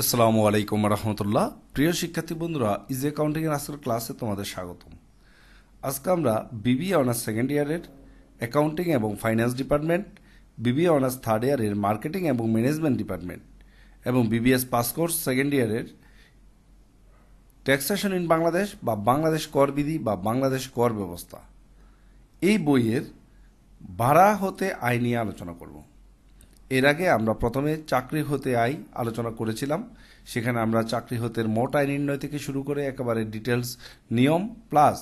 আসসালামু আলাইকুম রহমতুল্লাহ। প্রিয় শিক্ষার্থী বন্ধুরা ইজি অ্যাকাউন্টিং এর আজকের ক্লাসে তোমাদের স্বাগতম। আজকে আমরা বিবি অনার্স সেকেন্ড ইয়ারের অ্যাকাউন্টিং এবং finance department BB honours third ইয়ারের মার্কেটিং এবং ম্যানেজমেন্ট ডিপার্টমেন্ট এবং বিবিএস পাস কোর্স সেকেন্ড ইয়ারের ট্যাক্সেশন ইন বাংলাদেশ বা বাংলাদেশ কর বিধি বা বাংলাদেশ কর ব্যবস্থা। এই বইয়ের ভাড়া হতে আয় নিয়ে আলোচনা করব। এর আগে আমরা প্রথমে চাকরি হতে আয় আলোচনা করেছিলাম। সেখানে আমরা চাকরি হতে মোট আয় নির্ণয় থেকে শুরু করে একেবারে ডিটেলস নিয়ম প্লাস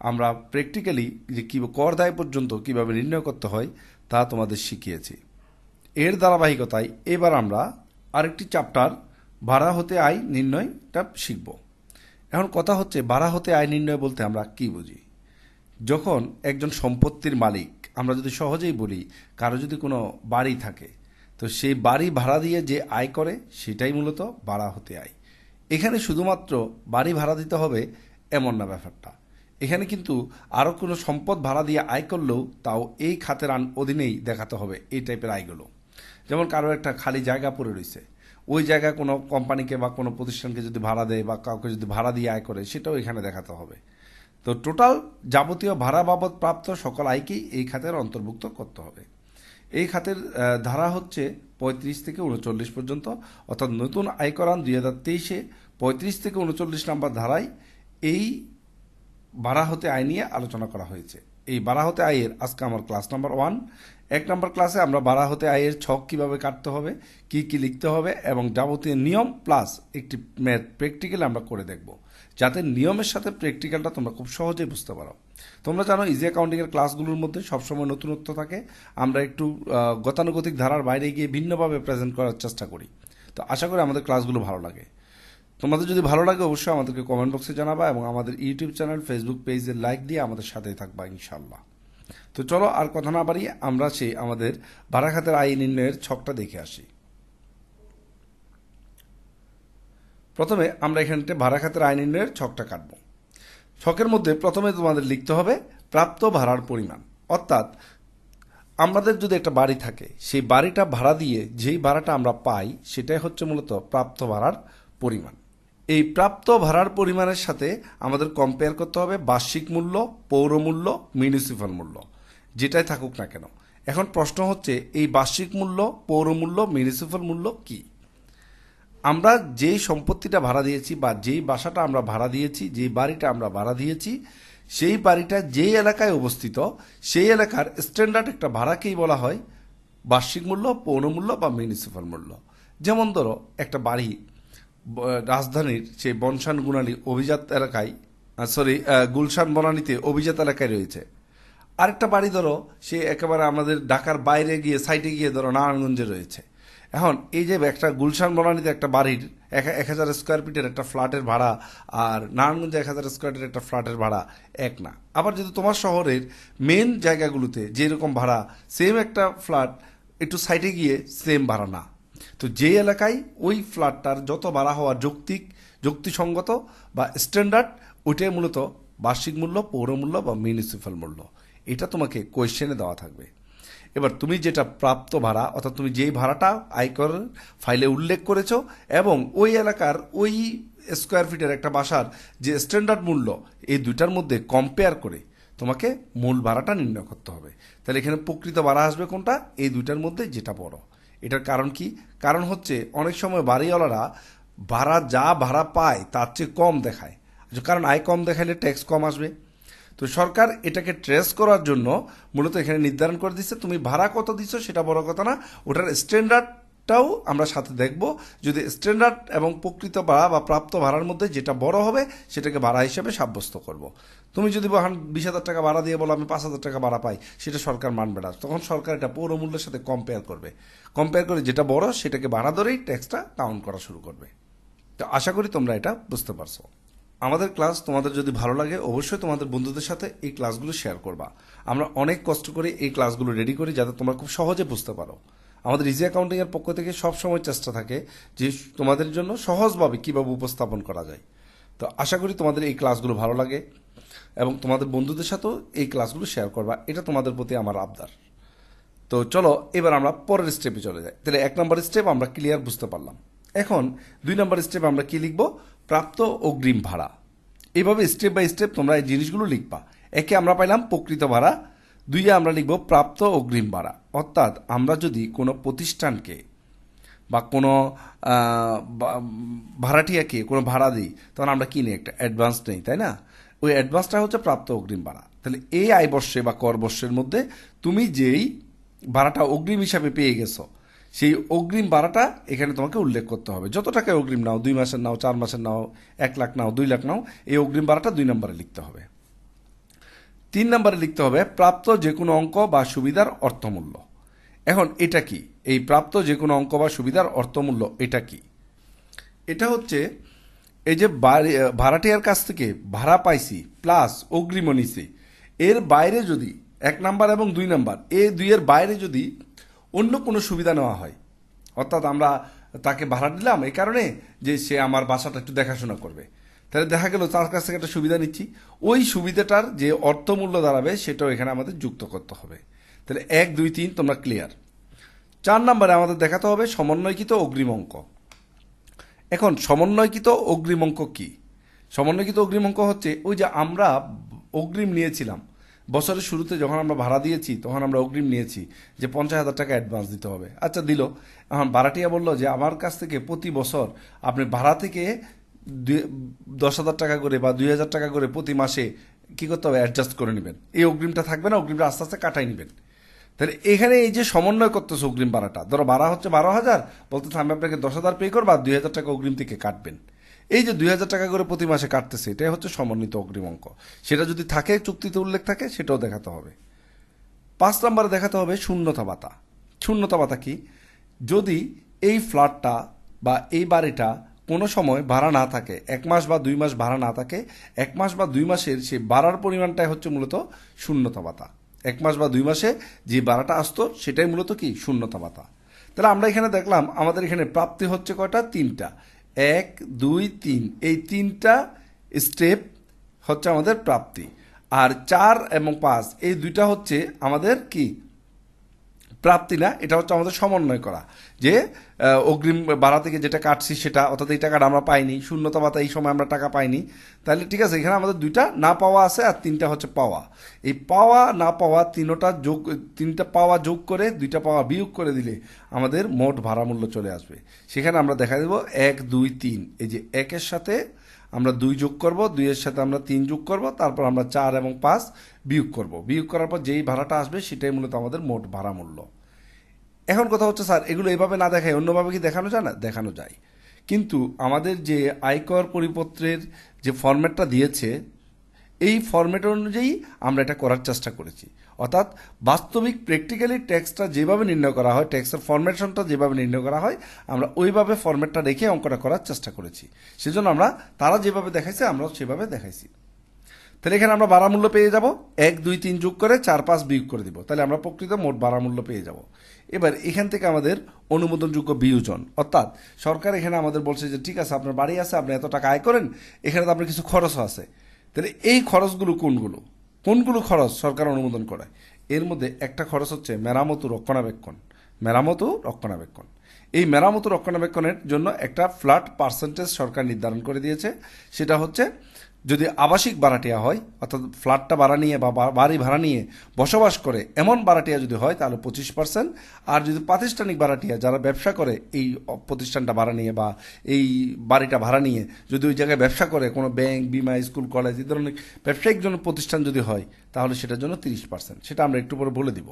আমরা প্র্যাকটিক্যালি যে কী কর দায় পর্যন্ত কীভাবে নির্ণয় করতে হয় তা তোমাদের শিখিয়েছি। এর ধারাবাহিকতায় এবার আমরা আরেকটি চ্যাপ্টার ভাড়া হতে আয় নির্ণয়টা শিখব। এখন কথা হচ্ছে ভাড়া হতে আয় নির্ণয় বলতে আমরা কি বুঝি? যখন একজন সম্পত্তির মালিক, আমরা যদি সহজেই বলি, কারও যদি কোনো বাড়ি থাকে তো সেই বাড়ি ভাড়া দিয়ে যে আয় করে, সেটাই মূলত ভাড়া হতে আয়। এখানে শুধুমাত্র বাড়ি ভাড়া দিতে হবে এমন না ব্যাপারটা। এখানে কিন্তু আরও কোনো সম্পদ ভাড়া দিয়ে আয় করলেও তাও এই খাতের আন- অধীনেই দেখাতে হবে এই টাইপের আয়গুলো। যেমন কারও একটা খালি জায়গা পড়ে রয়েছে, ওই জায়গা কোনো কোম্পানিকে বা কোনো প্রতিষ্ঠানকে যদি ভাড়া দেয় বা কাউকে যদি ভাড়া দিয়ে আয় করে, সেটাও এখানে দেখাতে হবে। তো টোটাল যাবতীয় ভাড়া বাবদ প্রাপ্ত সকল আয়কেই এই খাতের অন্তর্ভুক্ত করতে হবে। এই খাতের ধারা হচ্ছে পঁয়ত্রিশ থেকে উনচল্লিশ পর্যন্ত, অর্থাৎ নতুন আয়কর আইন দুই হাজার তেইশে পঁয়ত্রিশ থেকে উনচল্লিশ নাম্বার ধারায় এই বাড়া হতে আয় নিয়ে আলোচনা করা হয়েছে। এই বাড়া হতে আয়ের, আজকে আমার ক্লাস নাম্বার ওয়ান এক নম্বর ক্লাসে আমরা বাড়া হতে আয়ের ছক কীভাবে কাটতে হবে, কি কি লিখতে হবে, এবং যাবতীয় নিয়ম প্লাস একটি ম্যাথ প্র্যাকটিক্যাল আমরা করে দেখব। যাতে নিয়মের সাথে প্র্যাকটিক্যালটা তোমরা খুব সহজেই বুঝতে পারো। তোমরা জানো ইজি অ্যাকাউন্টিংয়ের ক্লাসগুলোর মধ্যে সবসময় নতুনত্ব থাকে। আমরা একটু গতানুগতিক ধারার বাইরে গিয়ে ভিন্নভাবে প্রেজেন্ট করার চেষ্টা করি। তো আশা করি আমাদের ক্লাসগুলো ভালো লাগে। তোমাদের যদি ভালো লাগে অবশ্যই আমাদেরকে কমেন্ট বক্সে জানাবা এবং আমাদের ইউটিউব চ্যানেল ফেসবুক পেজে লাইক দিয়ে আমাদের সাথেই থাকবা ইনশাল্লাহ তো চলো আর কথা না বাড়িয়ে আমরা সেই আমাদের ভাড়া খাতের নির্ণয়ের ছকটা দেখে আসি। প্রথমে আমরা এখানতে ভাড়া খাতের আয় নির্ণয়ের ছকটা কাটব। ছকের মধ্যে প্রথমে তোমাদের লিখতে হবে প্রাপ্ত ভাড়ার পরিমাণ। অর্থাৎ আমাদের যদি একটা বাড়ি থাকে, সেই বাড়িটা ভাড়া দিয়ে যেই ভাড়াটা আমরা পাই, সেটাই হচ্ছে মূলত প্রাপ্ত ভাড়ার পরিমাণ। এই প্রাপ্ত ভাড়ার পরিমাণের সাথে আমাদের কম্পেয়ার করতে হবে বার্ষিক মূল্য, পৌর মূল্য মিউনিসিপাল মূল্য। যেটাই থাকুক না কেন। এখন প্রশ্ন হচ্ছে, এই বার্ষিক মূল্য, পৌর মূল্য মিউনিসিপাল মূল্য কি? আমরা যেই সম্পত্তিটা ভাড়া দিয়েছি বা যেই বাসাটা আমরা ভাড়া দিয়েছি, যেই বাড়িটা আমরা ভাড়া দিয়েছি, সেই বাড়িটা যেই এলাকায় অবস্থিত, সেই এলাকার স্ট্যান্ডার্ড একটা ভাড়াকেই বলা হয় বার্ষিক মূল্য পৌরমূল্য বা মিউনিসিপাল মূল্য। যেমন ধরো, একটা বাড়ি রাজধানীর সেই বনশান গুণালী অভিজাত এলাকায় সরি গুলশান বনানীতে অভিজাত এলাকায় রয়েছে। আরেকটা বাড়ি ধরো, সে একেবারে আমাদের ঢাকার বাইরে গিয়ে সাইডে গিয়ে ধরো, নারায়ণগঞ্জে রয়েছে। এখন এই যে একটা গুলশান বনানীতে একটা বাড়ির এক হাজার স্কোয়ার ফিটের একটা ফ্ল্যাটের ভাড়া আর নারায়ণগঞ্জে এক হাজার স্কোয়ার ফিটের একটা ফ্ল্যাটের ভাড়া, এক না। আবার যদি তোমার শহরের মেন জায়গাগুলোতে যেরকম ভাড়া সেম একটা ফ্ল্যাট একটু সাইডে গিয়ে সেম ভাড়া না। তো যে এলাকায় ওই ফ্ল্যাটটার যত ভাড়া হওয়া যৌক্তিক, যুক্তিসঙ্গত বা স্ট্যান্ডার্ড ওইটাই মূলত বার্ষিক মূল্য, পৌর মূল্য বা মিউনিসিপাল মূল্য। এটা তোমাকে কোয়েশ্চেনে দেওয়া থাকবে। এবার তুমি যেটা প্রাপ্ত ভাড়া, অর্থাৎ তুমি যেই ভাড়াটা আয়কর ফাইলে উল্লেখ করেছ এবং ওই এলাকার ওই স্কোয়ার ফিটের একটা বাসার যে স্ট্যান্ডার্ড মূল্য, এই দুইটার মধ্যে কম্পেয়ার করে তোমাকে মূল ভাড়াটা নির্ণয় করতে হবে। তাহলে এখানে প্রকৃত ভাড়া আসবে কোনটা? এই দুইটার মধ্যে যেটা বড়। এটার কারণ কি? কারণ হচ্ছে অনেক সময় বাড়িওয়ালারা ভাড়া যা ভাড়া পায় তার চেয়ে কম দেখায়। কারণ আয় কম দেখাইলে ট্যাক্স কম আসবে। তো সরকার এটাকে ট্রেস করার জন্য মূলত এখানে নির্ধারণ করে দিচ্ছে তুমি ভাড়া কত দিচ্ছ সেটা বড় কথা না, ওটার স্ট্যান্ডার্ডটাও আমরা সাথে দেখব। যদি স্ট্যান্ডার্ড এবং প্রকৃত ভাড়া বা প্রাপ্ত ভাড়ার মধ্যে যেটা বড় হবে, সেটাকে ভাড়া হিসেবে সাব্যস্ত করব। তুমি যদি বিশ হাজার টাকা ভাড়া দিয়ে বলো, আমি পাঁচ হাজার টাকা ভাড়া পাই, সেটা সরকার মানবে না। তখন সরকার এটা পৌর মূল্যের সাথে কম্পেয়ার করবে। কম্পেয়ার করে যেটা বড়, সেটাকে ভাড়া ধরেই ট্যাক্সটা কাউন্ট করা শুরু করবে। তো আশা করি তোমরা এটা বুঝতে পারছ। আমাদের ক্লাস তোমাদের যদি ভালো লাগে, অবশ্যই তোমাদের বন্ধুদের সাথে এই ক্লাসগুলো শেয়ার করবা। আমরা অনেক কষ্ট করে এই ক্লাসগুলো রেডি করি যাতে তোমরা খুব সহজে বুঝতে পারো। আমাদের ইজি অ্যাকাউন্টিং এর পক্ষ থেকে সব সময় চেষ্টা থাকে যে তোমাদের জন্য সহজভাবে কীভাবে উপস্থাপন করা যায়। তো আশা করি তোমাদের এই ক্লাসগুলো ভালো লাগে এবং তোমাদের বন্ধুদের সাথেও এই ক্লাসগুলো শেয়ার করবা। এটা তোমাদের প্রতি আমার আবদার। তো চলো, এবার আমরা পরের স্টেপে চলে যাই। তাহলে এক নম্বর স্টেপ আমরা ক্লিয়ার বুঝতে পারলাম। এখন দুই নম্বর স্টেপে আমরা কি লিখব? প্রাপ্ত অগ্রিম ভাড়া। এইভাবে স্টেপ বাই স্টেপ তোমরা এই জিনিসগুলো লিখবা। একে আমরা পাইলাম প্রকৃত ভাড়া, দুইয়ে আমরা লিখব প্রাপ্ত অগ্রিম ভাড়া। অর্থাৎ আমরা যদি কোনো প্রতিষ্ঠানকে বা কোনো ভাড়াটিয়াকে কোনো ভাড়া দিই, তখন আমরা কি নিই? একটা অ্যাডভান্স নেই, তাই না? ওই অ্যাডভান্সটা হচ্ছে প্রাপ্ত অগ্রিম ভাড়া। তাহলে এই আয় বর্ষে বা কর বর্ষের মধ্যে তুমি যেই ভাড়াটা অগ্রিম হিসাবে পেয়ে গেছো সেই অগ্রিম ভাড়াটা এখানে তোমাকে উল্লেখ করতে হবে। যত টাকায় অগ্রিম নাও, দুই মাসের নাও, চার মাসের নাও, এক লাখ নাও, দুই লাখ নাও, এই অগ্রিম ভাড়াটা দুই নম্বরে লিখতে হবে। তিন নম্বরে লিখতে হবে, প্রাপ্ত যে কোনো অঙ্ক বা সুবিধার অর্থমূল্য। এখন এটা কি? এই প্রাপ্ত যে কোনো অঙ্ক বা সুবিধার অর্থমূল্য এটা কি? এটা হচ্ছে এই যে ভাড়াটিয়ার কাছ থেকে ভাড়া পাইছি প্লাস অগ্রিম নিছি। এর বাইরে যদি এক নাম্বার এবং দুই নাম্বার, এ দুইয়ের বাইরে যদি অন্য কোনো সুবিধা নেওয়া হয়। অর্থাৎ আমরা তাকে ভাড়া দিলাম এই কারণে যে সে আমার বাসাটা একটু দেখাশোনা করবে। তাহলে দেখা গেল তার কাছ থেকে একটা সুবিধা নিচ্ছি। ওই সুবিধাটার যে অর্থমূল্য দাঁড়াবে সেটাও এখানে আমাদের যুক্ত করতে হবে। তাহলে এক, দুই, তিন, তোমরা ক্লিয়ার চার নম্বরে আমাদের দেখাতে হবে সমন্বয়কৃত অগ্রিম অঙ্ক। এখন সমন্বয়কৃত অগ্রিম অঙ্ক কি? সমন্বয়কৃত অগ্রিম অঙ্ক হচ্ছে ওই যে আমরা অগ্রিম নিয়েছিলাম। বছরের শুরুতে যখন আমরা ভাড়া দিয়েছি, তখন আমরা অগ্রিম নিয়েছি যে পঞ্চাশ হাজার টাকা অ্যাডভান্স দিতে হবে। আচ্ছা দিল। এখন ভাড়াটিয়া বলল যে, আমার কাছ থেকে প্রতি বছর আপনি ভাড়া থেকে দশ হাজার টাকা করে বা দুই হাজার টাকা করে প্রতি মাসে কি করতে হবে? অ্যাডজাস্ট করে নেবেন। এই অগ্রিমটা থাকবে না, অগ্রিমটা আস্তে আস্তে কাটাই নেবেন। তাহলে এখানে এই যে সমন্বয় করতেছে অগ্রিম ভাড়াটা, ধরো ভাড়া হচ্ছে বারো হাজার বলতে আমি আপনাকে দশ হাজার পে করব দুই হাজার টাকা অগ্রিম থেকে কাটবেন। এই যে দুই হাজার টাকা করে প্রতি মাসে কাটতেছে, এটাই হচ্ছে সমন্বিত অগ্রিম অঙ্ক সেটা যদি থাকে, চুক্তিতে উল্লেখ থাকে, সেটাও দেখাতে হবে। পাঁচ নম্বরে দেখাতে হবে শূন্যতা ভাতা। শূন্যতা ভাতা কি? যদি এই ফ্ল্যাটটা বা এই বাড়িটা কোনো সময় ভাড়া না থাকে, এক মাস বা দুই মাস ভাড়া না থাকে, এক মাস বা দুই মাসের সেই ভাড়ার পরিমাণটাই হচ্ছে মূলত শূন্যতা ভাতা। এক মাস বা দুই মাসে যে ভাড়াটা আসতো, সেটাই মূলত কি? শূন্যতা ভাতা। তাহলে আমরা এখানে দেখলাম, আমাদের এখানে প্রাপ্তি হচ্ছে কয়টা? তিনটা। এক, দুই, তিন। এই তিনটা স্টেপ হচ্ছে আমাদের প্রাপ্তি। আর চার এবং পাঁচ, এই দুইটা হচ্ছে আমাদের কি? প্রাপ্তি না, এটা হচ্ছে আমাদের সমন্বয় করা। যে অগ্রিম ভাড়া থেকে যেটা কাটছি সেটা, অর্থাৎ এই টাকাটা আমরা পাইনি, শূন্যতা ভাতা এই সময় আমরা টাকা পাইনি। তাহলে ঠিক আছে, এখানে আমাদের দুইটা না পাওয়া আছে আর তিনটা হচ্ছে পাওয়া। এই পাওয়া, না পাওয়া তিনোটা যোগ, তিনটা পাওয়া যোগ করে, দুইটা পাওয়া বিয়োগ করে দিলে আমাদের মোট ভাড়া মূল্য চলে আসবে। সেখানে আমরা দেখা দেব এক, দুই, তিন। এই যে একের সাথে আমরা দুই যোগ করব, দুইয়ের সাথে আমরা তিন যোগ করব, তারপর আমরা চার এবং পাঁচ বিয়োগ করব। বিয়োগ করার পর যেই ভাড়াটা আসবে, সেটাই মূলত আমাদের মোট ভাড়া মূল্য। এখন কথা হচ্ছে, স্যার, এগুলো এইভাবে না দেখায়, অন্যভাবে কি দেখানো যায় না? দেখানো যায়। কিন্তু আমাদের যে আয়কর পরিপত্রের যে ফরম্যাটটা দিয়েছে, এই ফরম্যাট অনুযায়ী আমরা এটা করার চেষ্টা করেছি। অর্থাৎ বাস্তবিক প্র্যাকটিক্যালি ট্যাক্সটা যেভাবে নির্ণয় করা হয় ট্যাক্সের ফরম্যাশনটা যেভাবে নির্ণয় করা হয়, আমরা ওইভাবে ফরম্যাটটা রেখে অঙ্কটা করার চেষ্টা করেছি। সেজন্য আমরা তারা যেভাবে দেখাইছে, আমরাও সেভাবে দেখাইছি। তাহলে এখানে আমরা বারামূল্য পেয়ে যাব। এক, দুই, তিন যোগ করে চার, পাঁচ বিয়োগ করে দিব। তাহলে আমরা প্রকৃত মোট বারামূল্য পেয়ে যাব। এবার এখান থেকে আমাদের অনুমোদনযোগ্য বিয়োজন। অর্থাৎ সরকার এখানে আমাদের বলছে যে, ঠিক আছে, আপনার বাড়ি আছে, আপনি এত টাকা আয় করেন, এখানে তো আপনার কিছু খরচও আছে। তাহলে এই খরচগুলো কোনগুলো? কোনগুলো খরচ সরকার অনুমোদন করে এর মধ্যে একটা খরচ হচ্ছে মেরামত রক্ষণাবেক্ষণ। মেরামত রক্ষণাবেক্ষণ। এই মেরামত রক্ষণাবেক্ষণের জন্য একটা ফ্ল্যাট পার্সেন্টেজ সরকার নির্ধারণ করে দিয়েছে। সেটা হচ্ছে যদি আবাসিক ভাড়াটিয়া হয়, অর্থাৎ ফ্ল্যাটটা ভাড়া নিয়ে বা বাড়ি ভাড়া নিয়ে বসবাস করে, এমন ভাড়াটিয়া যদি হয়, তাহলে পঁচিশ পার্সেন্ট আর যদি প্রাতিষ্ঠানিক ভাড়াটিয়া, যারা ব্যবসা করে, এই প্রতিষ্ঠানটা ভাড়া নিয়ে বা এই বাড়িটা ভাড়া নিয়ে যদি ওই জায়গায় ব্যবসা করে, কোনো ব্যাংক, বিমা, স্কুল, কলেজ, এই ধরনের ব্যবসায়িক জন্য প্রতিষ্ঠান যদি হয়, তাহলে সেটার জন্য তিরিশ পার্সেন্ট সেটা আমরা একটু পরে বলে দিব।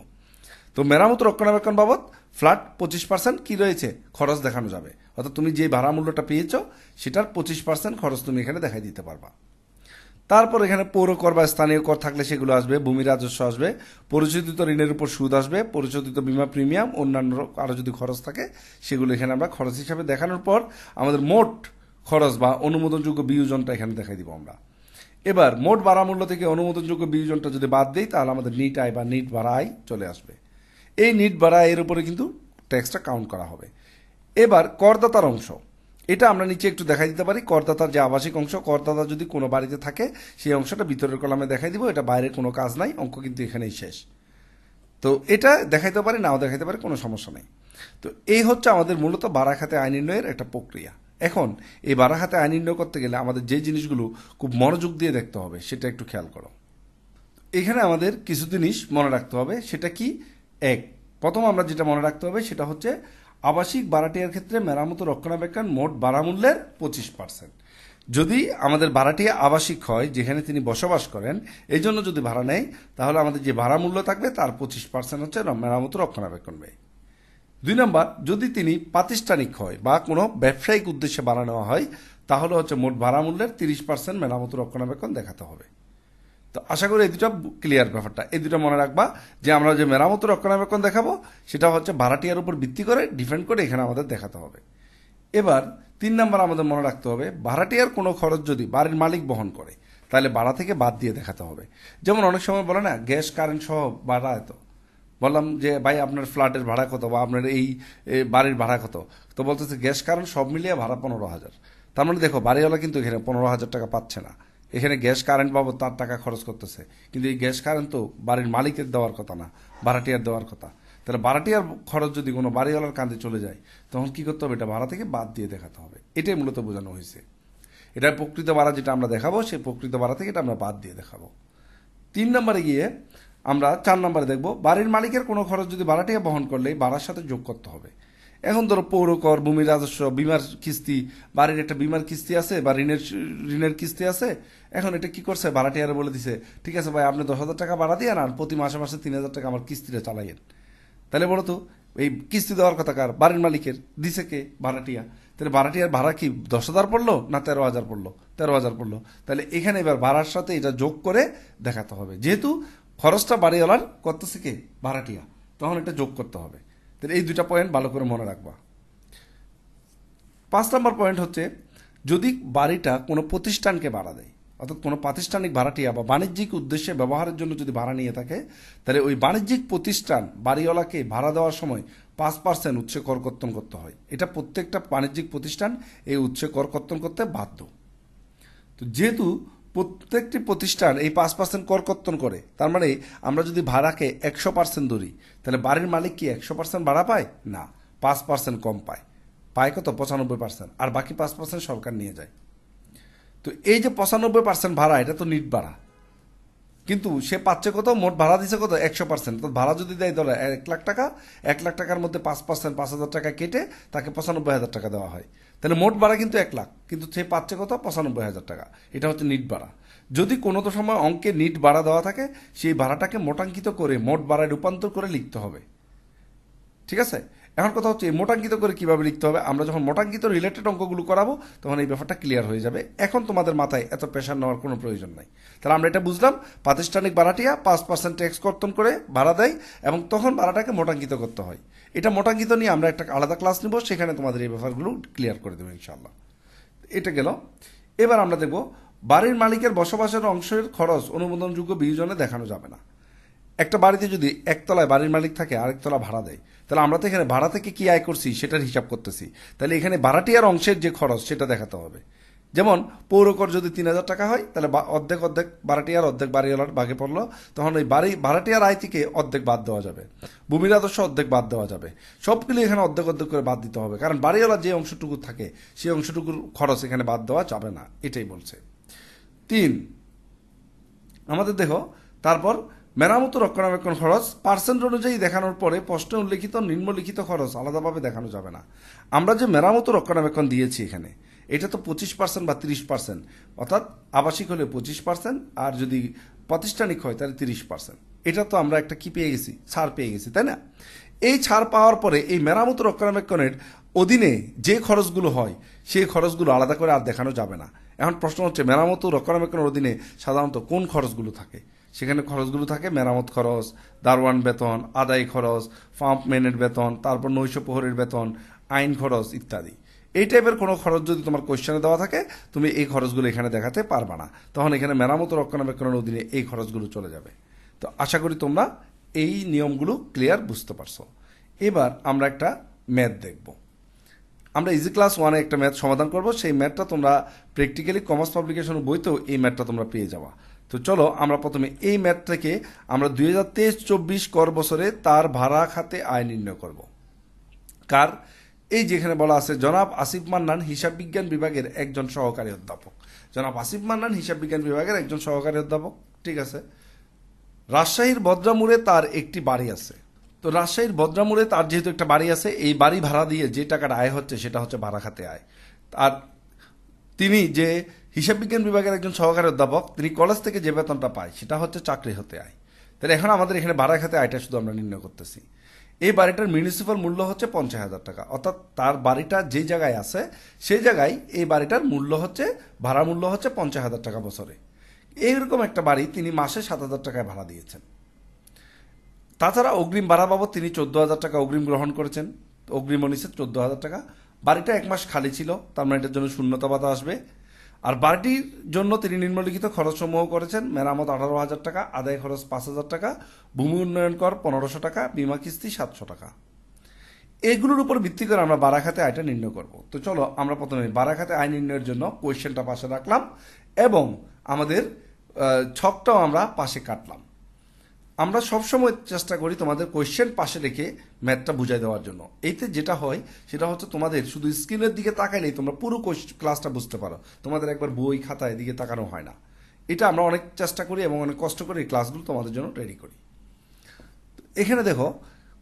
তো মেরামত রক্ষণাবেক্ষণ বাবদ ফ্ল্যাট পঁচিশ পার্সেন্ট কী রয়েছে? খরচ দেখানো যাবে। অর্থাৎ তুমি যে ভাড়া মূল্যটা পেয়েছ, সেটার পঁচিশ পার্সেন্ট খরচ তুমি এখানে দেখাই দিতে পারবা। তারপর এখানে পৌর কর বা স্থানীয় কর থাকলে সেগুলো আসবে, ভূমি রাজস্ব আসবে, পরিশোধিত ঋণের উপর সুদ আসবে, পরিশোধিত বিমা প্রিমিয়াম, অন্যান্য আরও যদি খরচ থাকে, সেগুলো এখানে আমরা খরচ হিসাবে দেখানোর পর আমাদের মোট খরচ বা অনুমোদনযোগ্য বিয়োজনটা এখানে দেখাই দিব আমরা। এবার মোট ভাড়া মূল্য থেকে অনুমোদনযোগ্য বিয়োজনটা যদি বাদ দিই, তাহলে আমাদের নিট আয় বা নিট ভাড়া আয় চলে আসবে। এই নিট ভাড়া এর উপরে কিন্তু ট্যাক্সটা কাউন্ট করা হবে। এবার করদাতার অংশ। এটা আমরা নিচে একটু দেখাই দিতে পারি। করদাতার যে আবাসিক অংশ, করদাতা যদি কোনো বাড়িতে থাকে, সেই অংশটা ভিতরের কলামে দেখাই দিব। এটা বাইরে কোনো কাজ নাই, অঙ্ক কিন্তু এখানেই শেষ। তো এটা দেখাইতে পারি, নাও দেখাইতে পারি, কোনো সমস্যা নেই। তো এই হচ্ছে আমাদের মূলত বারা খাতে আইন নির্ণয়ের একটা প্রক্রিয়া। এখন, এই বারা খাতে আইন নির্ণয় করতে গেলে আমাদের যে জিনিসগুলো খুব মনোযোগ দিয়ে দেখতে হবে, সেটা একটু খেয়াল করো। এখানে আমাদের কিছু জিনিস মনে রাখতে হবে, সেটা কি? এক, প্রথম আমরা যেটা মনে রাখতে হবে, সেটা হচ্ছে আবাসিক ভাড়াটিয়ার ক্ষেত্রে মেরামত রক্ষণাবেক্ষণ মোট ভাড়া মূল্যের পঁচিশ পার্সেন্ট। যদি আমাদের ভাড়াটিয়া আবাসিক হয়, যেখানে তিনি বসবাস করেন, এই জন্য যদি ভাড়া নেয়, তাহলে আমাদের যে ভাড়া মূল্য থাকবে, তার পঁচিশ পার্সেন্ট হচ্ছে মেরামত রক্ষণাবেক্ষণ ব্যয়। দুই নম্বর, যদি তিনি প্রাতিষ্ঠানিক হয় বা কোনো ব্যবসায়িক উদ্দেশ্যে ভাড়া নেওয়া হয়, তাহলে হচ্ছে মোট ভাড়া মূল্যের তিরিশ পার্সেন্ট মেরামত রক্ষণাবেক্ষণ দেখাতে হবে। তো আশা করি এই দুটো ক্লিয়ার ব্যাপারটা। এই দুটো মনে রাখবা যে আমরা যে মেরামত রক্ষণাবেক্ষণ দেখাবো, সেটা হচ্ছে ভাড়াটিয়ার উপর ভিত্তি করে ডিপেন্ড করে এখানে আমাদের দেখাতে হবে। এবার তিন নম্বর আমাদের মনে রাখতে হবে, ভাড়াটিয়ার কোনো খরচ যদি বাড়ির মালিক বহন করে, তাহলে ভাড়া থেকে বাদ দিয়ে দেখাতে হবে। যেমন অনেক সময় বলে না, গ্যাস, কারেন্ট সহ ভাড়া এত। বললাম যে, ভাই, আপনার ফ্ল্যাটের ভাড়া কত বা আপনার এই বাড়ির ভাড়া কত? তো বলতেছে, গ্যাস, কারেন্ট সব মিলিয়ে ভাড়া পনেরো হাজার। তার মানে দেখো, বাড়িওয়ালা কিন্তু এখানে পনেরো হাজার টাকা পাচ্ছে না। এখানে গ্যাস কারেন্ট বাবদ তার টাকা খরচ করতেছে। কিন্তু এই গ্যাস কারেন্ট তো বাড়ির মালিকের দেওয়ার কথা না ভাড়াটিয়ার দেওয়ার কথা। তাহলে ভাড়াটিয়ার খরচ যদি কোনো বাড়িওয়ালার কাঁধে চলে যায়, তখন কি করতে হবে? এটা ভাড়া থেকে বাদ দিয়ে দেখাতে হবে। এটাই মূলত বোঝানো হয়েছে। এটা প্রকৃত ভাড়া যেটা আমরা দেখাবো, সেই প্রকৃত ভাড়া থেকে এটা আমরা বাদ দিয়ে দেখাবো। তিন নম্বরে গিয়ে আমরা চার নম্বরে দেখব, বাড়ির মালিকের কোনো খরচ যদি ভাড়াটিয়া বহন করলে ভাড়ার সাথে যোগ করতে হবে। এখন ধরো পৌরকর ভূমি রাজস্ব, বিমার কিস্তি, বাড়ির একটা বিমার কিস্তি আছে বা ঋণের ঋণের কিস্তি আছে, এখন এটা কি করছে? ভাড়াটিয়ারে বলে দিছে, ঠিক আছে ভাই, আপনি দশ হাজার টাকা ভাড়া দিয়ে আর প্রতি মাসে মাসে তিন হাজার টাকা আমার কিস্তিটা চালাইয়েন। তাহলে বলো তো, এই কিস্তি দেওয়ার কথা কার? বাড়ির মালিকের, দিছে কে? ভাড়াটিয়া। তাহলে ভাড়াটিয়ার ভাড়া কি দশ হাজার পড়ল না তেরো হাজার পড়ল? তেরো হাজার পড়ল। তাহলে এখানে এবার ভাড়ার সাথে এটা যোগ করে দেখাতে হবে। যেহেতু খরচটা বাড়িওয়ালার করতেছে কে? ভাড়াটিয়া। তখন এটা যোগ করতে হবে। তাহলে এই দুইটা পয়েন্ট ভালো করে মনে রাখবা। পাঁচ নম্বর পয়েন্ট হচ্ছে, যদি বাড়িটা কোনো প্রতিষ্ঠানকে ভাড়া দেয়, অর্থাৎ কোনো প্রাতিষ্ঠানিক ভাড়াটিয়া বা বাণিজ্যিক উদ্দেশ্যে ব্যবহারের জন্য যদি ভাড়া নিয়ে থাকে, তাহলে ওই বাণিজ্যিক প্রতিষ্ঠান বাড়িওয়ালাকে ভাড়া দেওয়ার সময় পাঁচ পার্সেন্ট উচ্ছে কর কর্তন করতে হয়। এটা প্রত্যেকটা বাণিজ্যিক প্রতিষ্ঠান এই উচ্ছে কর কর্তন করতে বাধ্য। তো যেহেতু প্রত্যেকটি প্রতিষ্ঠান এই পাঁচ পার্সেন্ট কর কর্তন করে। তার মানে আমরা যদি ভাড়াকে একশো পার্সেন্ট ধরি, তাহলে বাড়ির মালিক কি একশো পার্সেন্ট ভাড়া পায়? না, পাঁচ পার্সেন্ট কম পায়। পায় কত? পঁচানব্বই পার্সেন্ট আর বাকি পাঁচ পার্সেন্ট সরকার নিয়ে যায়। তো এই যে পঁচানব্বই পার্সেন্ট ভাড়া, এটা তো নিট ভাড়া। কিন্তু সে পাচ্ছে কত? মোট ভাড়া দিচ্ছে কত? একশো পার্সেন্ট তো ভাড়া যদি দেয়, ধরো, এক লাখ টাকা, এক লাখ টাকার মধ্যে পাঁচ পার্সেন্ট পাঁচ হাজার টাকা কেটে তাকে পঁচানব্বই হাজার টাকা দেওয়া হয়। তাহলে মোট ভাড়া কিন্তু এক লাখ। কিন্তু সে পাচ্ছে কত? পঁচানব্বই হাজার টাকা। এটা হচ্ছে নিট ভাড়া। যদি কোনো তো সময় অঙ্কে নিট ভাড়া দেওয়া থাকে, সেই ভাড়াটাকে মোটাঙ্কিত করে, মোট ভাড়ায় রূপান্তর করে লিখতে হবে। ঠিক আছে? এখন কথা হচ্ছে মোটাঙ্কিত করে কীভাবে লিখতে হবে? আমরা যখন মোটাঙ্কিত রিলেটেড অঙ্কগুলো করাবো, তখন এই ব্যাপারটা ক্লিয়ার হয়ে যাবে। এখন তোমাদের মাথায় এত প্রেশার নেওয়ার কোনো প্রয়োজন নাই। তাহলে আমরা এটা বুঝলাম, প্রাতিষ্ঠানিক ভাড়াটিয়া পাঁচ পার্সেন্ট ট্যাক্স কর্তন করে ভাড়া দেয় এবং তখন ভাড়াটাকে মোটাঙ্কিত করতে হয়। এটা মোটাঙ্কিত নিয়ে আমরা একটা আলাদা ক্লাস নিব, সেখানে তোমাদের এই ব্যাপারগুলো ক্লিয়ার করে দেবো ইনশাল্লাহ এটা গেল। এবার আমরা দেখব, বাড়ির মালিকের বসবাসের অংশের খরচ অনুমোদনযোগ্য বিয়োজনে দেখানো যাবে না। একটা বাড়িতে যদি একতলায় বাড়ির মালিক থাকে, আরেকতলা ভাড়া দেয় তাহলে আমরা তো এখানে ভাড়া থেকে কি আয় করছি সেটার হিসাব করতেছি। তাহলে এখানে ভাড়াটিয়ার অংশের যে খরচ সেটা দেখাতে হবে। যেমন পৌরকর যদি তিন হাজার টাকা হয়, তাহলে অর্ধেক অর্ধেক ভাড়াটিয়ার অর্ধেক বাড়িওয়ালার ভাগে পড়ল, তখন ওই বাড়ি ভাড়াটিয়ার আয় থেকে অর্ধেক বাদ দেওয়া যাবে। ভূমি রাজস্ব অর্ধেক বাদ দেওয়া যাবে। সবগুলো এখানে অর্ধেক অর্ধেক করে বাদ দিতে হবে। কারণ বাড়িওয়ালার যে অংশটুকু থাকে, সেই অংশটুকুর খরচ এখানে বাদ দেওয়া যাবে না। এটাই বলছে। তিন, আমাদের দেখো, তারপর মেরামত রক্ষণাবেক্ষণ খরচ পার্সেন্ট অনুযায়ী দেখানোর পরে প্রশ্নে উল্লেখিত, নিম্নলিখিত খরচ আলাদাভাবে দেখানো যাবে না। আমরা যে মেরামত রক্ষণাবেক্ষণ দিয়েছি এখানে, এটা তো পঁচিশ পার্সেন্ট বা তিরিশ পার্সেন্ট অর্থাৎ আবাসিক হলে পঁচিশ পার্সেন্ট আর যদি প্রাতিষ্ঠানিক হয় তাহলে তিরিশ পার্সেন্ট এটা তো আমরা একটা কি পেয়ে গেছি? ছাড় পেয়ে গেছি, তাই না? এই ছাড় পাওয়ার পরে এই মেরামত রক্ষণাবেক্ষণের অধীনে যে খরচগুলো হয়, সেই খরচগুলো আলাদা করে আর দেখানো যাবে না। এখন প্রশ্ন হচ্ছে, মেরামত রক্ষণাবেক্ষণের অধীনে সাধারণত কোন খরচগুলো থাকে? সেখানে খরচগুলো থাকে, মেরামত খরচ, দারোয়ান বেতন, আদায় খরচ, পাম্প ম্যানের বেতন, তারপর নৈশ প্রহরের বেতন, আইন খরচ ইত্যাদি। এই টাইপের কোনো খরচ যদি তোমার কোয়েশ্চেনে দেওয়া থাকে, তুমি এই খরচগুলো এখানে দেখাতে পারবা না। তখন এখানে মেরামত, রক্ষণাবেক্ষণের অধীনে এই খরচগুলো চলে যাবে। তো আশা করি তোমরা এই নিয়মগুলো ক্লিয়ার বুঝতে পারছ। এবার আমরা একটা ম্যাথ দেখব। আমরা ইজি ক্লাস ওয়ানে একটা ম্যাথ সমাধান করব। সেই ম্যাথটা তোমরা প্র্যাকটিক্যালি কমার্স পাবলিকেশন বইতেও এই ম্যাথটা তোমরা পেয়ে যাওয়া তো চলো আমরা প্রথমে এই ম্যাথ থেকে আমরা দুই হাজার তেইশ চব্বিশ কর বছরে তার ভাড়া খাতে আয় নির্ণয় করব। কার? এই যেখানে বলা আছে, জনাব আসিফ মান্নান, হিসাব বিজ্ঞান বিভাগের একজন সহকারী অধ্যাপক। জনাব আসিফ মান্নান, হিসাব বিজ্ঞান বিভাগের একজন সহকারী অধ্যাপক। ঠিক আছে। রাজশাহীর বদ্রামুড়ে তার একটি বাড়ি আছে। তো রাজশাহীর বদ্রামুড়ে তার যেহেতু একটা বাড়ি আছে, এই বাড়ি ভাড়া দিয়ে যে টাকাটা আয় হচ্ছে সেটা হচ্ছে ভাড়া খাতে আয়। আর তিনি যে হিসাব বিজ্ঞান বিভাগের একজন সহকারী অধ্যাপক, তিনি কলেজ থেকে যে বেতনটা পায়, সেটা হচ্ছে চাকরি হতে আয়। তাহলে এখন আমাদের এখানে ভাড়া খাতে আয়টা শুধু আমরা নির্ণয় করতেছি। এই বাড়িটার মিউনিসিপাল মূল্য হচ্ছে পঞ্চাশ হাজার টাকা। অর্থাৎ তার বাড়িটা যে জায়গায় আছে, সেই জায়গায় এই বাড়িটার মূল্য হচ্ছে, ভাড়া মূল্য হচ্ছে পঞ্চাশ হাজার টাকা বছরে। এইরকম একটা বাড়ি তিনি মাসে সাত হাজার টাকায় ভাড়া দিয়েছেন। তাছাড়া অগ্রিম ভাড়া বাবদ তিনি চোদ্দ হাজার টাকা অগ্রিম গ্রহণ করেছেন। অগ্রিম নিছে চোদ্দ হাজার টাকা। বাড়িটা এক মাস খালি ছিল, তার মানে এটার জন্য শূন্যতা ভাতা আসবে। আর বাড়িটির জন্য তিনি নিম্নলিখিত খরচ সমূহ করেছেন। মেরামত আঠারো হাজার টাকা, আদায় খরচ পাঁচ হাজার টাকা, ভূমি উন্নয়ন কর পনেরোশো টাকা, বিমা কিস্তি সাতশো টাকা। এগুলোর উপর ভিত্তি করে আমরা বারা খাতে আয়টা নির্ণয় করব। তো চলো, আমরা প্রথমে বারাখাতে আয় নির্ণয়ের জন্য কোয়েশ্চেনটা পাশে রাখলাম এবং আমাদের ছকটাও আমরা পাশে কাটলাম। আমরা সবসময় চেষ্টা করি তোমাদের কোয়েশ্চেন পাশে রেখে ম্যাথটা বুঝাই দেওয়ার জন্য। এইতে যেটা হয়, সেটা হচ্ছে তোমাদের শুধু স্ক্রিনের দিকে তাকাইলেই তোমরা পুরো ক্লাসটা বুঝতে পারো। তোমাদের একবার বই খাতা এদিকে তাকানো হয় না। এটা আমরা অনেক চেষ্টা করি এবং অনেক কষ্ট করে এই ক্লাসগুলো তোমাদের জন্য রেডি করি। এখানে দেখো,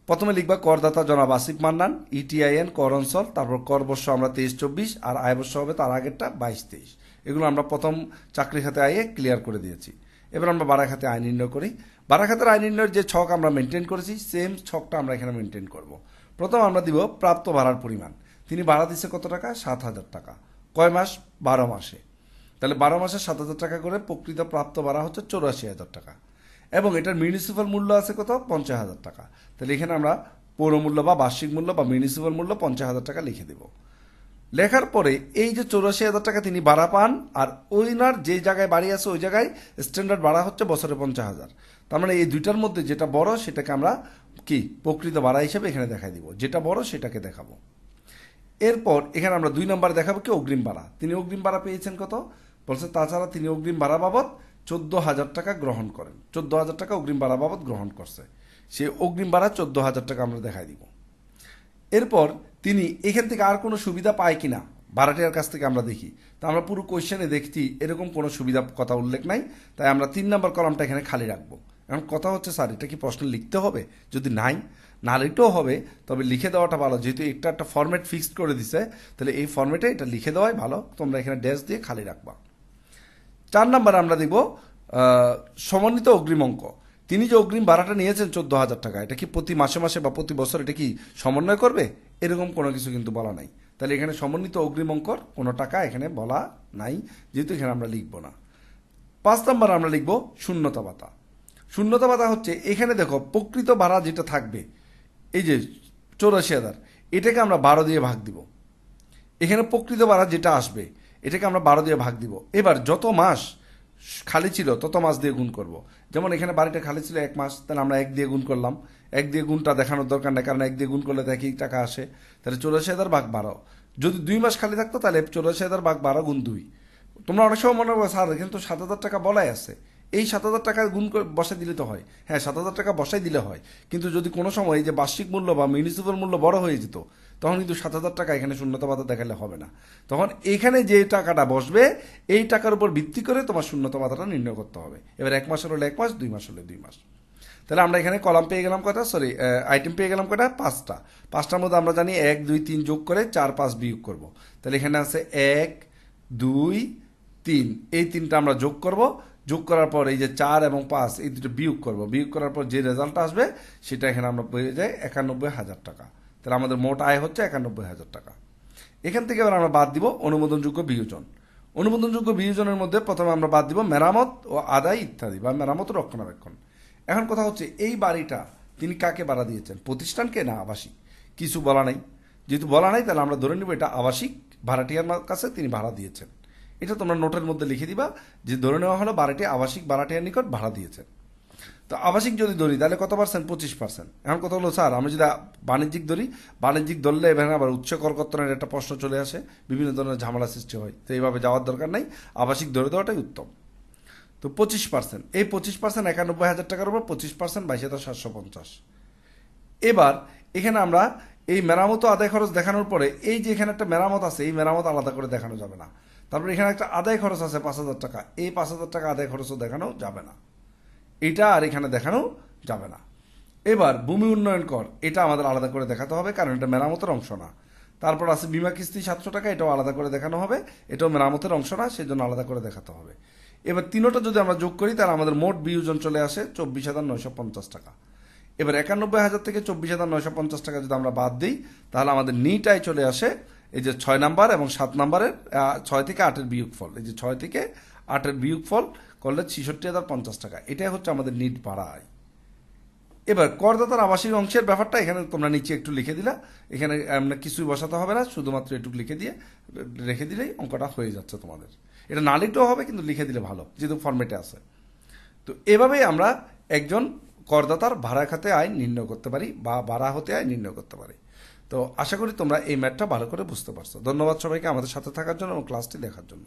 প্রথমে লিখবা করদাতা জনাব আসিফ মান্নান ইটিআইএন কর অঞ্চল তারপর কর বর্ষ আমরা তেইশ চব্বিশ আর আয় বর্ষ হবে তার আগেরটা বাইশ তেইশ এগুলো আমরা প্রথম চাকরি খাতে আয়ে ক্লিয়ার করে দিয়েছি। এবার আমরা বারা খাতে আয় নির্ণয় করি। বারা খাতের আয় নির্ণয়ের যে ছক আমরা মেনটেন করেছি সেম ছকটা আমরা এখানে মেনটেন করব। প্রথম আমরা দিব প্রাপ্ত ভাড়ার পরিমাণ। তিনি ভাড়া দিচ্ছে কত টাকা? সাত হাজার টাকা। কয় মাস? বারো মাসে। তাহলে বারো মাসে সাত হাজার টাকা করে প্রকৃত প্রাপ্ত ভাড়া হচ্ছে চৌরাশি হাজার টাকা। এবং এটার মিউনিসিপাল মূল্য আছে কত? পঞ্চাশ হাজার টাকা। তাহলে এখানে আমরা পৌর মূল্য বা বার্ষিক মূল্য বা মিউনিসিপাল মূল্য পঞ্চাশ হাজার টাকা লিখে দেব। লেখার পরে এই যে চৌরাশি হাজার টাকা তিনি ভাড়া পান, আর ওইনার যে জায়গায় বাড়ি আছে ওই জায়গায় স্ট্যান্ডার্ড ভাড়া হচ্ছে বছরে পঞ্চাশ হাজার। তার মানে এই দুইটার মধ্যে যেটা বড় সেটাকে আমরা কি প্রকৃত ভাড়া হিসেবে এখানে দেখাই দিব। যেটা বড় সেটাকে দেখাবো। এরপর এখানে আমরা দুই নম্বরে দেখাবো কি অগ্রিম ভাড়া। তিনি অগ্রিম ভাড়া পেয়েছেন কত? বলছে, তাছাড়া তিনি অগ্রিম ভাড়া বাবদ চোদ্দ হাজার টাকা গ্রহণ করেন। চোদ্দ হাজার টাকা অগ্রিম ভাড়া বাবদ গ্রহণ করছে। সে অগ্রিম ভাড়া চোদ্দ হাজার টাকা আমরা দেখাই দিব। এরপর তিনি এখান থেকে আর কোনো সুবিধা পায় কিনা? ভাড়াটিয়ার কাছ থেকে আমরা দেখি। তা আমরা পুরো কোয়েশ্চেনে দেখছি, এরকম কোনো সুবিধা কথা উল্লেখ নাই। তাই আমরা তিন নম্বর কলামটা এখানে খালি রাখব। এখন কথা হচ্ছে, স্যার, এটা কি প্রশ্ন লিখতে হবে? যদি নাই, না লিখতেও হবে, তবে লিখে দেওয়াটা ভালো। যেহেতু একটা একটা ফরম্যাট ফিক্সড করে দিছে, তাহলে এই ফরম্যাটে এটা লিখে দেওয়াই ভালো। তোমরা এখানে ড্যাশ দিয়ে খালি রাখবা। চার নাম্বার আমরা দেখব সমন্বিত অগ্রিম অঙ্ক। তিনি যে অগ্রিম ভাড়াটা নিয়েছেন চোদ্দ হাজার টাকা, এটা কি প্রতি মাসে মাসে বা প্রতি বছর এটা কি সমন্বয় করবে? এরকম কোনো কিছু কিন্তু বলা নাই। তাহলে এখানে সমন্বিত অগ্রিম অঙ্কর কোনো টাকা এখানে বলা নাই, যেহেতু এখানে আমরা লিখব না। পাঁচ নাম্বার আমরা লিখব শূন্যতা ভাতা শূন্যতা ভাতা হচ্ছে, এখানে দেখো প্রকৃত ভাড়া যেটা থাকবে, এই যে চৌরাশি হাজার, এটাকে আমরা বারো দিয়ে ভাগ দিব। এখানে প্রকৃত ভাড়া যেটা আসবে, এটাকে আমরা বারো দিয়ে ভাগ দিব। এবার যত মাস খালি ছিল, তত মাস দিয়ে গুণ করব। যেমন এখানে বাড়িটা খালি ছিল এক মাস, তাহলে আমরা এক দিয়ে গুণ করলাম। এক দিয়ে গুণটা দেখানোর দরকার নেই, কারণ এক দিয়ে গুণ করলে দেখি টাকা আসে। তাহলে চৌরাশি হাজার ভাগ বারো। যদি দুই মাস খালি থাকতো, তাহলে চৌরাশি হাজার ভাগ বারো গুণ দুই। তোমরা অনেক সময় মনে করো, স্যার কিন্তু সাত হাজার টাকা বলাই আছে। এই সাত হাজার টাকা গুণ বসাই দিলে তো হয়। হ্যাঁ সাত হাজার টাকা বসাই দিলে হয়। কিন্তু যদি কোনো সময় এই যে বার্ষিক মূল্য বা মিউনিসিপাল মূল্য বড় হয়ে যেত, তখন কিন্তু সাত হাজার টাকা এখানে শূন্যতা ভাতা দেখালে হবে না। তখন এখানে যে টাকাটা বসবে, এই টাকার উপর ভিত্তি করে তোমার শূন্যতা ভাতাটা নির্ণয় করতে হবে। এবার এক মাসের হলে এক মাস, দুই মাস হলে দুই মাস। তাহলে আমরা এখানে কলাম পেয়ে গেলাম কটা সরি আইটেম পেয়ে গেলাম কটা পাঁচটা। পাঁচটার মধ্যে আমরা জানি এক, দুই, তিন যোগ করে চার, পাঁচ বিয়োগ করব। তাহলে এখানে আছে এক, দুই, তিন। এই তিনটা আমরা যোগ করব। যোগ করার পর এই যে চার এবং পাঁচ, এই দুটো বিয়োগ করব। বিয়োগ করার পর যে রেজাল্ট আসবে, সেটা এখানে আমরা পেয়ে যাই একানব্বই হাজার টাকা। তাহলে আমাদের মোট আয় হচ্ছে একানব্বই হাজার টাকা। এখান থেকে এবার আমরা বাদ দিব অনুমোদনযোগ্য বিয়োজন। অনুমোদনযোগ্য বিয়োজনের মধ্যে প্রথমে আমরা বাদ দিব মেরামত ও আদায় ইত্যাদি বা মেরামত রক্ষণাবেক্ষণ। এখন কথা হচ্ছে, এই বাড়িটা তিনি কাকে ভাড়া দিয়েছেন? প্রতিষ্ঠানকে না আবাসিক? কিছু বলা নাই। যেহেতু বলা নাই, তাহলে আমরা ধরে নিব এটা আবাসিক ভাড়াটিয়ার কাছে তিনি ভাড়া দিয়েছেন। এটা তোমরা নোটের মধ্যে লিখে দিবা যে ধরে নেওয়া হলো বাড়িটি আবাসিক ভাড়াটিয়ার নিকট ভাড়া দিয়েছেন। তো আবাসিক যদি ধরি, তাহলে কত পার্সেন্ট? পঁচিশ পার্সেন্ট। এখন কথা হলো, স্যার আমি যদি বাণিজ্যিক ধরি, বাণিজ্যিক ধরলে এখানে আবার উচ্চ করকর্তনের একটা প্রশ্ন চলে আসে, বিভিন্ন ধরনের ঝামেলা সৃষ্টি হয়। তো এইভাবে যাওয়ার দরকার নাই। আবাসিক ধরে দেওয়াটাই উত্তম। তো পঁচিশ পার্সেন্ট এই পঁচিশ পার্সেন্ট একানব্বই হাজার টাকার উপর পঁচিশ পার্সেন্ট বাইশ হাজার সাতশো পঞ্চাশ। এবার এখানে আমরা এই মেরামত আদায় খরচ দেখানোর পরে এই যে এখানে একটা মেরামত আছে, এই মেরামত আলাদা করে দেখানো যাবে না। তারপর এখানে একটা আদায় খরচ আছে পাঁচ হাজার টাকা। এই পাঁচ হাজার টাকা আদায় খরচও দেখানো যাবে না। এটা আর এখানে দেখানো যাবে না। এবার ভূমি উন্নয়ন কর, এটা আমাদের আলাদা করে দেখাতে হবে, কারণ এটা মেরামতের অংশ না। তারপর আছে বিমা কিস্তি সাতশো টাকা, এটাও আলাদা করে দেখানো হবে, এটাও মেরামতের অংশ না সেই জন্য আলাদা করে দেখাতে হবে। এবার তিনোটা যদি আমরা যোগ করি, তাহলে আমাদের মোট বিয়োজন চলে আসে চব্বিশ হাজার নয়শো পঞ্চাশ টাকা। এবার একানব্বই হাজার থেকে চব্বিশ হাজার নয়শো পঞ্চাশ টাকা যদি আমরা বাদ দিই, তাহলে আমাদের নিট আয় চলে আসে এই যে ছয় নাম্বার এবং সাত নাম্বারের ছয় থেকে আটের বিয়োগ ফল এই যে ছয় থেকে আটের বিয়োগ ফল করলে ছিষট্টি হাজার পঞ্চাশ টাকা। এটাই হচ্ছে আমাদের নিট ভাড়া আয় এবার করদাতার আবাসিক অংশের ব্যাপারটা এখানে তোমরা নিচে একটু লিখে দিলা। এখানে আমরা কিছুই বসাতে হবে না, শুধুমাত্র একটু লিখে দিয়ে, রেখে দিলেই অঙ্কটা হয়ে যাচ্ছে তোমাদের। এটা না লিখলেও হবে, কিন্তু লিখে দিলে ভালো, যেহেতু ফর্মেটে আছে। তো এভাবেই আমরা একজন করদাতার ভাড়া খাতে আয় নির্ণয় করতে পারি, বা ভাড়া হতে আয় নির্ণয় করতে পারি। তো আশা করি তোমরা এই ম্যাথটা ভালো করে বুঝতে পারছ। ধন্যবাদ সবাইকে আমাদের সাথে থাকার জন্য এবং ক্লাসটি দেখার জন্য।